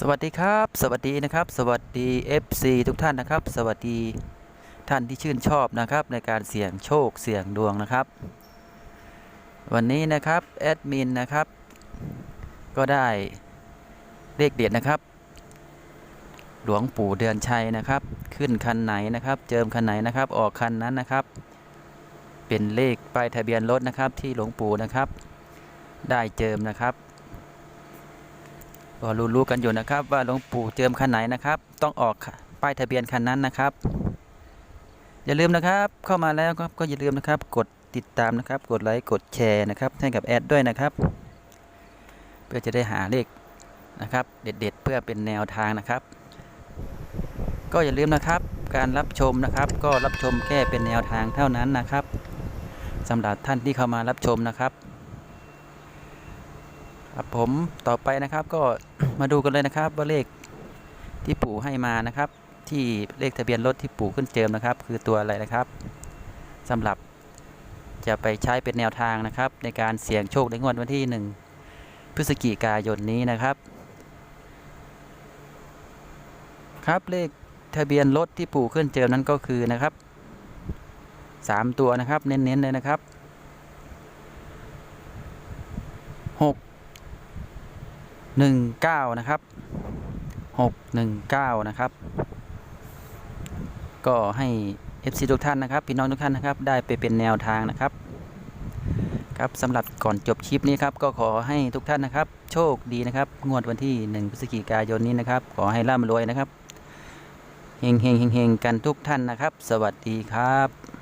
สวัสดีครับ สวัสดีนะครับ สวัสดี FC ทุกท่านนะครับ สวัสดีท่านที่ชื่นชอบนะครับ ในการเสี่ยงโชคเสี่ยงดวงนะครับ วันนี้นะครับแอดมินนะครับ ก็ได้เลขเด็ดนะครับ หลวงปู่เดือนชัยนะครับ ขึ้นคันไหนนะครับ เจิมคันไหนนะครับ ออกคันนั้นนะครับ เป็นเลขป้ายทะเบียนรถนะครับที่หลวงปู่นะครับ ได้เจิมนะครับ ก็รู้ๆกันอยู่นะครับ ว่าหลวงปู่เจิมคันไหนนะครับ ต้องออกป้ายทะเบียนคันนั้นนะครับ อย่าลืมนะครับ เข้ามาแล้วก็ก็อย่าลืมนะครับ กดติดตามนะครับ กดไลค์กดแชร์นะครับให้กับแอดด้วยนะครับ เพื่อจะได้หาเลขนะครับ เด็ดๆ เพื่อเป็นแนวทางนะครับ ก็อย่าลืมนะครับ การรับชมนะครับ ก็รับชมแค่เป็นแนวทางเท่านั้นนะครับสำหรับท่านที่เข้ามารับชมนะครับ ครับผมต่อไปนะครับก็มาดูกันเลยนะครับว่าเลขที่ปู่ให้มานะครับ ที่เลขทะเบียนรถที่ปู่ขึ้นเจิมนะครับ คือตัวอะไรนะครับสำหรับจะไปใช้เป็นแนวทางนะครับ ในการเสี่ยงโชคในงวดวันที่ 1 พฤศจิกายนนี้นะครับ ครับเลขทะเบียนรถที่ปู่ขึ้นเจิมนั้นก็คือนะครับสามตัวนะครับ เน้นๆเลยนะครับ 19 นะครับ 619 นะครับ ก็ให้ FC ทุกท่านนะครับ พี่น้องทุกท่านนะครับ ได้ไปเป็นแนวทางนะครับ ครับสำหรับก่อนจบคลิปนี้ครับ ก็ขอให้ทุกท่านนะครับ โชคดีนะครับ งวดวันที่ 1 พฤศจิกายนนี้นะครับ ขอให้ร่ำรวยนะครับ เฮงเฮงเฮงเฮงกันทุกท่านนะครับ สวัสดีครับ